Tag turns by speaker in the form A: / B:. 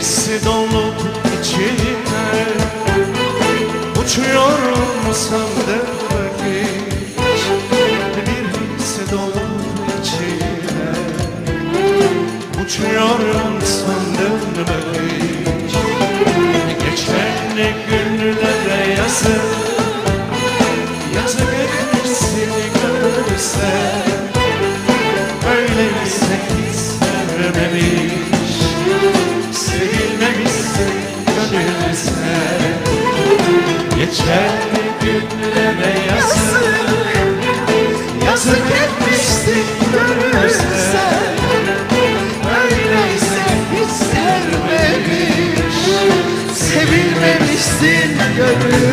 A: Birisi dolu içine Uçuyorum sandım hiç. Birisi dolu içine Uçuyorum sandım hiç Geçen günlere yazık Yazık etmişsin görürsen Öyleyse hiç sevmemiş. Sevilmemişsin
B: görürsen